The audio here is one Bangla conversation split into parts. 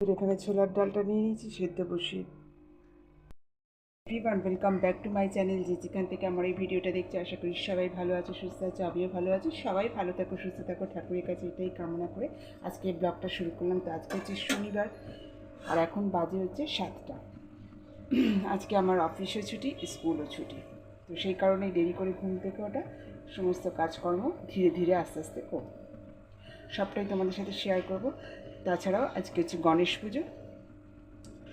এখানে ছোলার ডালটা নিয়ে নিয়েছি, সেদ্ধ বসিয়ে। Everyone welcome back to my channel যে যেখান থেকে আমার এই ভিডিওটা দেখছি, আশা করি সবাই ভালো আছে, সুস্থ আছে, আমিও ভালো আছি। সবাই ভালো থাকো, সুস্থ থাকো, ঠাকুরের কাছে এটাই কামনা করে আজকে ব্লগটা শুরু করলাম। তো আজকে হচ্ছে শনিবার, আর এখন বাজে হচ্ছে সাতটা। আজকে আমার অফিসও ছুটি, স্কুলও ছুটি। তো সেই কারণেই দেরি করে ঘুম থেকে ওটা সমস্ত কাজকর্ম ধীরে ধীরে আস্তে আস্তে করব সবটাই তোমাদের সাথে শেয়ার করব। তাছাড়াও আজকে হচ্ছে গণেশ পুজো।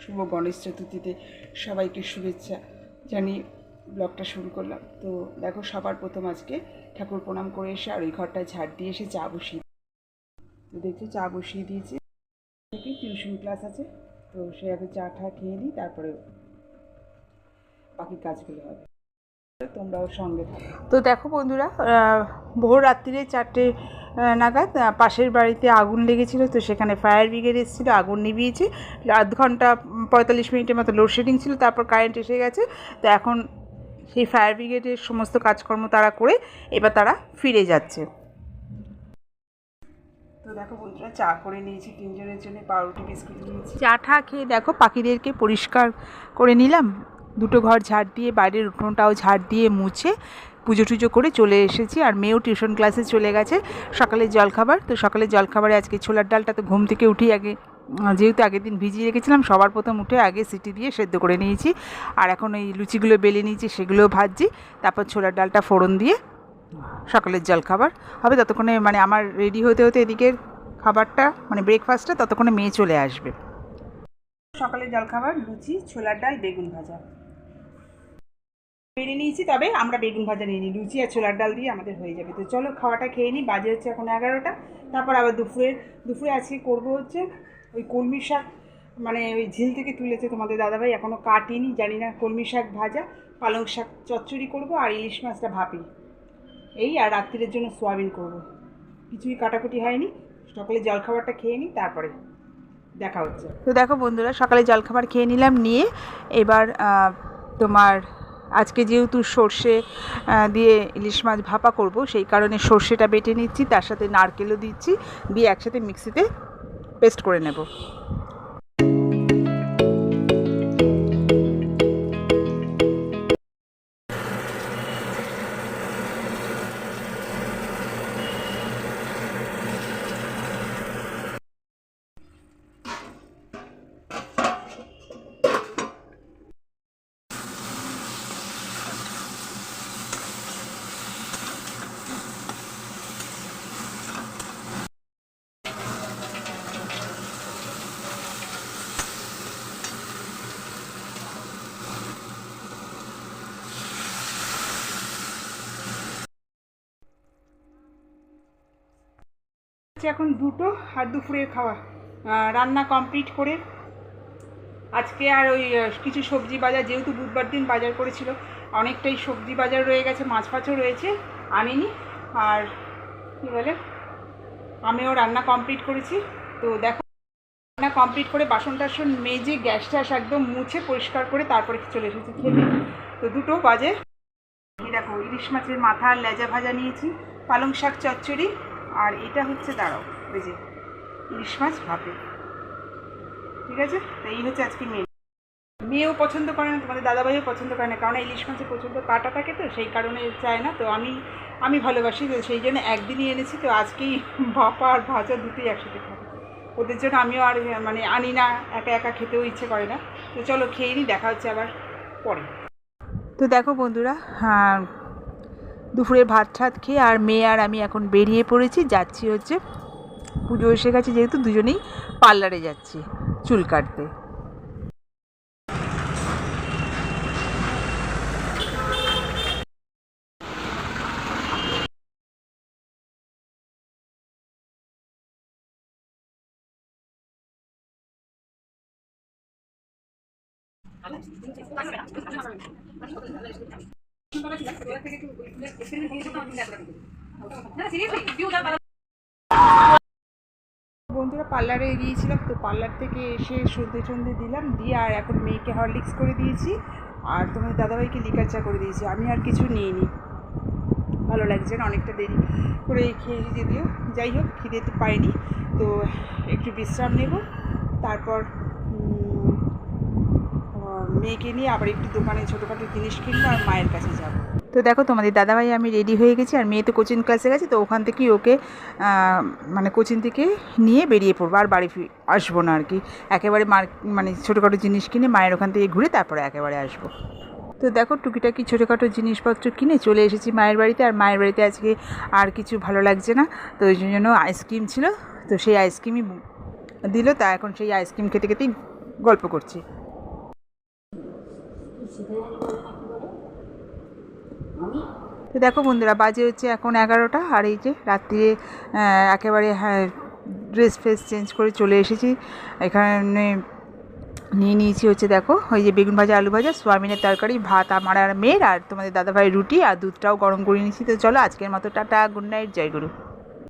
শুভ গণেশ চতুর্থীতে সবাইকে শুভেচ্ছা জানি ব্লগটা শুরু করলাম। তো দেখো, সবার প্রথম আজকে ঠাকুর প্রণাম করে এসে আর ওই ঘরটা ঝাড় দিয়ে এসে চা বসিয়ে তো দেখছি, চা বসিয়ে দিয়েছি। থেকে টিউশন ক্লাস আছে, তো সে আগে চা ঠা খেয়ে নিই, তারপরে বাকি কাজগুলো হবে। তোমরাও সঙ্গে তো দেখো বন্ধুরা ভোর রাত্রিরে চারটে নাগাদ। পাশের বাড়িতে আগুন লেগেছিল, তো সেখানে ফায়ার ব্রিগেড এসেছিল, আগুন নিভিয়েছে। আধ ঘণ্টা পঁয়তাল্লিশ মিনিটের মতো লোডশেডিং ছিল, তারপর কারেন্ট এসে গেছে। তো এখন সেই ফায়ার ব্রিগেডের সমস্ত কাজকর্ম তারা করে এবার তারা ফিরে যাচ্ছে। তো দেখো বন্ধুরা, চা করে নিয়েছি তিনজনের জন্য, পাউরুটি, বিস্কুট নিয়েছি। চা ঠা খেয়ে দেখো, পাখিদেরকে পরিষ্কার করে নিলাম। দুটো ঘর ঝাড় দিয়ে, বাইরের উঠোনটাও ঝাড় দিয়ে মুছে পুজো টুজো করে চলে এসেছি। আর মেয়েও টিউশন ক্লাসে চলে গেছে। সকালে জলখাবার, তো সকালে জলখাবারে আজকে ছোলার ডালটা তো ঘুম থেকে উঠি আগে যেহেতু আগের দিন ভিজিয়ে রেখেছিলাম, সবার প্রথম উঠে আগে সিটি দিয়ে সেদ্ধ করে নিয়েছি। আর এখন এই লুচিগুলো বেলে নিয়েছি, সেগুলোও ভাজছি। তারপর ছোলার ডালটা ফোড়ন দিয়ে সকালের জলখাবার হবে। ততক্ষণে মানে আমার রেডি হতে হতে এদিকের খাবারটা মানে ব্রেকফাস্টটা ততক্ষণে মেয়ে চলে আসবে। সকালের জলখাবার, লুচি, ছোলার ডাল, বেগুন ভাজা। বেরিয়ে নিয়েছি, তবে আমরা বেগুন ভাজা নিয়ে নিই। লুচি আর ছোলার ডাল দিয়ে আমাদের হয়ে যাবে। তো চলো খাওয়াটা খেয়ে নিই, বাজে হচ্ছে এখন এগারোটা। তারপর আবার দুপুরে দুপুরে আজকে করব হচ্ছে ওই কলমি শাক মানে ওই ঝিল থেকে তুলেছে তোমাদের দাদাভাই এখনও কাটিনি, জানি না কলমি শাক ভাজা, পালং শাক চচ্চড়ি করব আর ইলিশ মাছটা ভাপি। এই আর রাত্রির জন্য সোয়াবিন করব। কিছুই কাটাকুটি হয়নি, সকালে জলখাবারটা খেয়ে নিই, তারপরে দেখা হচ্ছে। তো দেখো বন্ধুরা, সকালে জলখাবার খেয়ে নিলাম, নিয়ে এবার তোমার আজকে যেহেতু সর্ষে দিয়ে ইলিশ মাছ ভাপা করব, সেই কারণে সর্ষেটা বেটে নিচ্ছি, তার সাথে নারকেলও দিচ্ছি, দিয়ে একসাথে মিক্সিতে পেস্ট করে নেব। হচ্ছে এখন দুটো আর দুপুরের খাওয়া। রান্না কমপ্লিট করে আজকে আর ওই কিছু সবজি বাজার, যেহেতু বুধবার দিন বাজার করেছিল, অনেকটাই সবজি বাজার রয়ে গেছে, মাছ ফাছও রয়েছে, আনিনি। আর কী বলে, আমিও রান্না কমপ্লিট করেছি। তো দেখো, রান্না কমপ্লিট করে বাসন টাসন মেজে গ্যাস ট্যাস একদম মুছে পরিষ্কার করে তারপরে চলে এসেছি খেতে। তো দুটো বাজে। দেখো, ইলিশ মাছের মাথা লেজা ভাজা নিয়েছি, পালং শাক চচ্চড়ি আর এটা হচ্ছে, দাঁড়াও ওই যে ইলিশ মাছ ভাপে। ঠিক আছে? তো এই হচ্ছে আজকে মেয়ে মেয়েও পছন্দ করে না, তোমাদের দাদাভাইও পছন্দ করে না, কারণ ইলিশ মাছে প্রচণ্ড কাটা থাকে তো, সেই কারণে চায় না। তো আমি আমি ভালোবাসি সেই জন্য একদিনই এনেছি, তো আজকেই ভাপা আর ভাজা দুটোই একসাথে খাব। ওদের জন্য আমিও আর মানে আনি না, একা একা খেতেও ইচ্ছে করে না। তো চলো খেয়ে নিই দেখা হচ্ছে আবার পরে। তো দেখো বন্ধুরা হ্যাঁ দুপুরে ভাত ঠাত খেয়ে আর মেয়ে আর আমি এখন বেরিয়ে পড়েছি। যাচ্ছি হচ্ছে, পুজো এসে গেছে যেহেতু দুজনেই পার্লারে যাচ্ছি চুল কাটতে। বন্ধুরা পার্লারে গিয়েছিলাম তো পার্লার থেকে এসে সন্ধে সন্ধে দিলাম, দিয়ে আর এখন মেয়েকে হরলিক্স করে দিয়েছি, আর তোমার দাদাভাইকে লিকার চা করে দিয়েছি। আমি আর কিছু নিইনি। ভালো লাগছে না, অনেকটা দেরি করে খেয়ে যদিও। যাই হোক, খিদে তো পাইনি, তো একটু বিশ্রাম নেব, তারপর মেয়েকে নিয়ে আবার একটু দোকানে ছোটোখাটো জিনিস কিনবো আর মায়ের কাছে যাব। তো দেখো তোমাদের দাদাভাই, আমি রেডি হয়ে গেছি আর মেয়ে তো কোচিং ক্লাসে গেছে, তো ওখান থেকেই ওকে মানে কোচিং থেকে নিয়ে বেরিয়ে পড়ব আর বাড়ি আসব না আর কি। একেবারে মার মানে ছোটোখাটো জিনিস কিনে মায়ের ওখান থেকে ঘুরে তারপরে একেবারে আসব। তো দেখো টুকিটাকি ছোটোখাটো জিনিসপত্র কিনে চলে এসেছি মায়ের বাড়িতে, আর মায়ের বাড়িতে আজকে আর কিছু ভালো লাগছে না। তো ওই জন্য আইসক্রিম ছিল, তো সেই আইসক্রিমই দিল, তা এখন সেই আইসক্রিম খেতে খেতেই গল্প করছি। তো দেখো বন্ধুরা, বাজে হচ্ছে এখন এগারোটা আর এই যে রাত্রিরে একেবারে হ্যাঁ ড্রেস ফ্রেস চেঞ্জ করে চলে এসেছি। এখানে নিয়ে নিয়েছি হচ্ছে দেখো, ওই যে বেগুন ভাজা, আলু ভাজা, সোয়াবিনের তরকারি, ভাত আমার আর মেয়ের, আর তোমাদের দাদাভাই রুটি আর দুধটাও গরম করে নিয়েছি। তো চলো আজকের মতো টাটা গুড নাইট জয় গুরু।